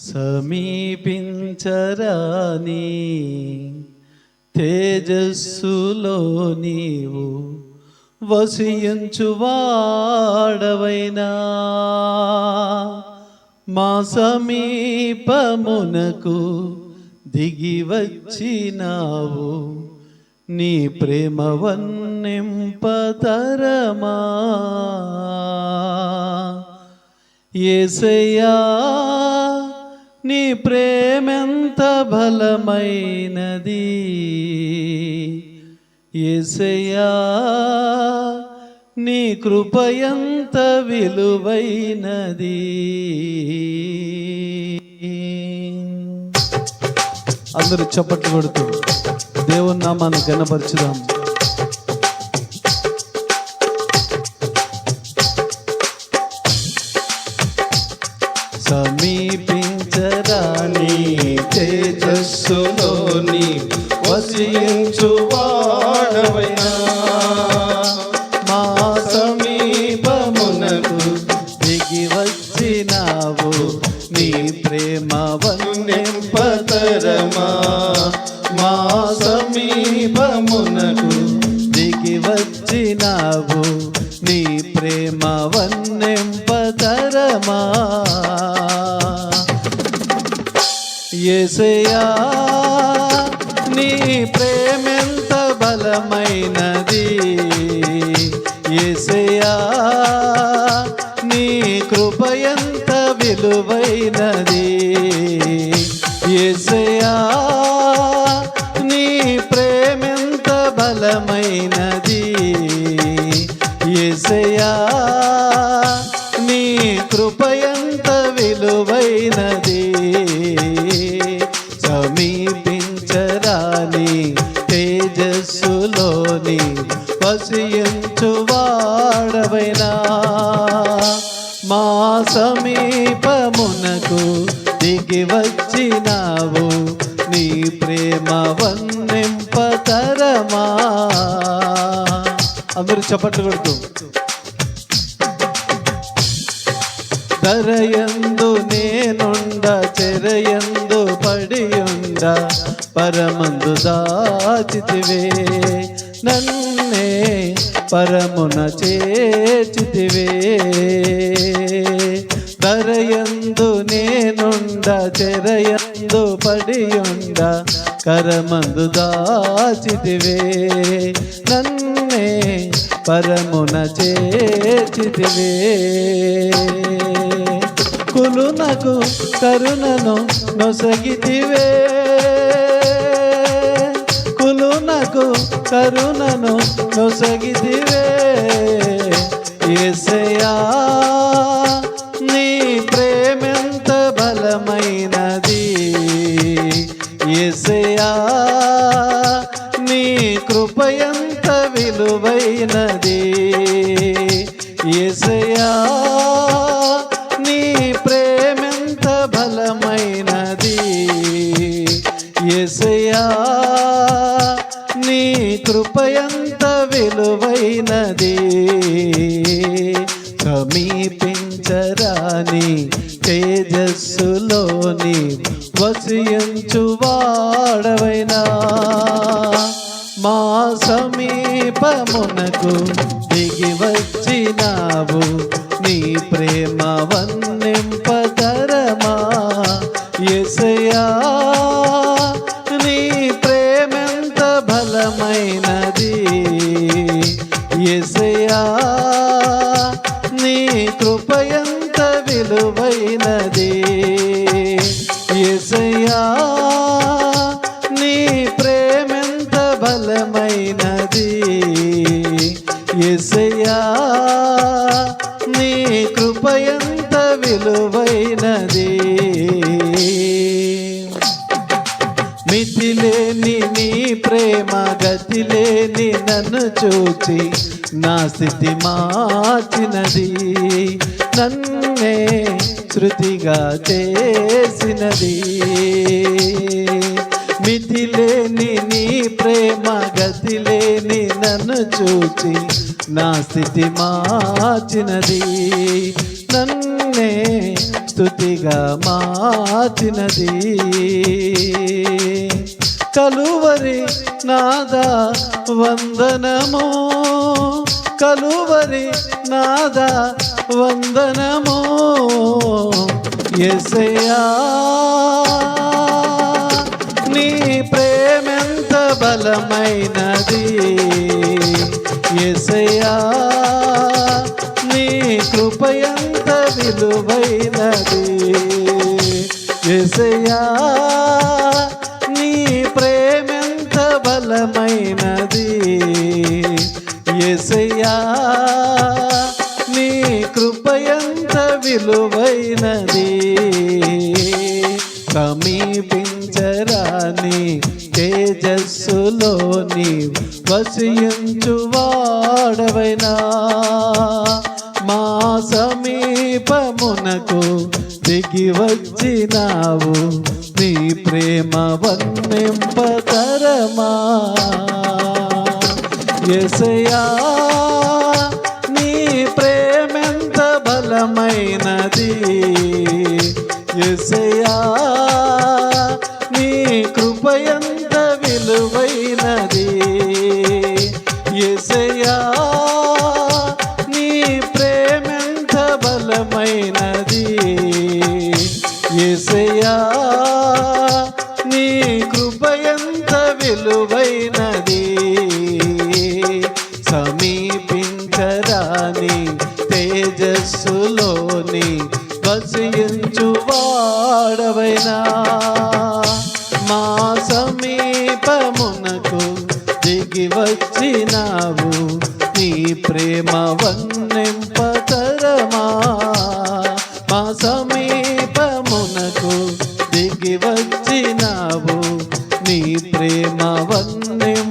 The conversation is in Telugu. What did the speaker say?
సమీపించరాని తేజస్సులో నీవు వసించువాడవైనా. మా సమీపమునకు దిగి వచ్చినావు నీ ప్రేమవన్నింపతరమా. ఏసయ్యా నీ ప్రేమెంత బలమైనది. ఏసయ్యా నీ కృప ఎంత విలువైనది. అందరూ చప్పట్లు కొడుతూ దేవుని నామాన్ని గణపరచుదాం. మా సమీపమునకు దిగి వచ్చినావు. నీ ప్రేమ వన్నెంపతరమా? మా సమీపమునకు దిగి వచ్చినావు. నీ ప్రేమ వన్నెంపతరమా? ఏసయ్యా నీ బలమైనది ఎసయా నీ కృప ఎంత విలువైనది. ఎసయా నీ ప్రేమెంత బలమైనది. దిగి వచ్చినావు నీ ప్రేమ వన్నెంపతరమా అందరూ చప్పట్లు కొడుతూ. ధరయందు నేనుండ చెరయందు పడియుండ పరమందు దాచితివే. నన్నే పరమున చేచితివే కరయందు నేనుండ చెరయందు పడియుండ కరమందు దాచితివే. నన్నే పరమున చేర్చితివే. కులునకు కరుణను నొసగితివే. కులునకు కరుణను నొసగితివే. విలువైనది. ఎసయా నీ ప్రేమెంత బలమైనది. ఎసయా నీ కృపయంత విలువైనది. సమీపించరాని తేజస్సులోని వసయంచువాడవైనా మా సమీపమునకు దిగి వచ్చినావు. నీ ప్రేమ వన్నెంపతరమా ఎసయా నీ ప్రేమెంత బలమైనది? ఎసయా నీ కృపయంత విలువైనది? ఎసయా మితిలేని నీ ప్రేమ గతిలేని నన్ను చూచి నా స్థితి మార్చినది. నన్నే శృతిగా చేసినది. మితిలేని నీ ప్రేమ గతిలేని నన్ను చూచి నా స్థితి మార్చినది. నన్నే స్థుతిగా మార్చినది. కలువరి నాద వందనము. కలువరి నాద వందనము. ఎసయా నీ ప్రేమెంత బలమైనది. ఎసయా నీ కృపయంత విలువైనది. ఎసయా ఎసయా నీ కృపయంత విలువైనది. సమీపించరాని తేజస్సులోని వసించు వాడవైనా మా సమీపమునకు దిగి వచ్చినావు నీ ప్రేమ వర్ణింపతరమా ఎసయా నీ ప్రేమెంత బలమైనది. ఎసయా నీ కృపయంత విలువైనది. ఎసయా నీ ప్రేమెంత బలమైనది. ఎసయా వాడవైనా మా సమీపమునకు దిగి వచ్చినావు. నీ ప్రేమ వన్నెంపతరమా మా సమీపమునకు దిగి వచ్చినావు. నీ ప్రేమ వన్నెం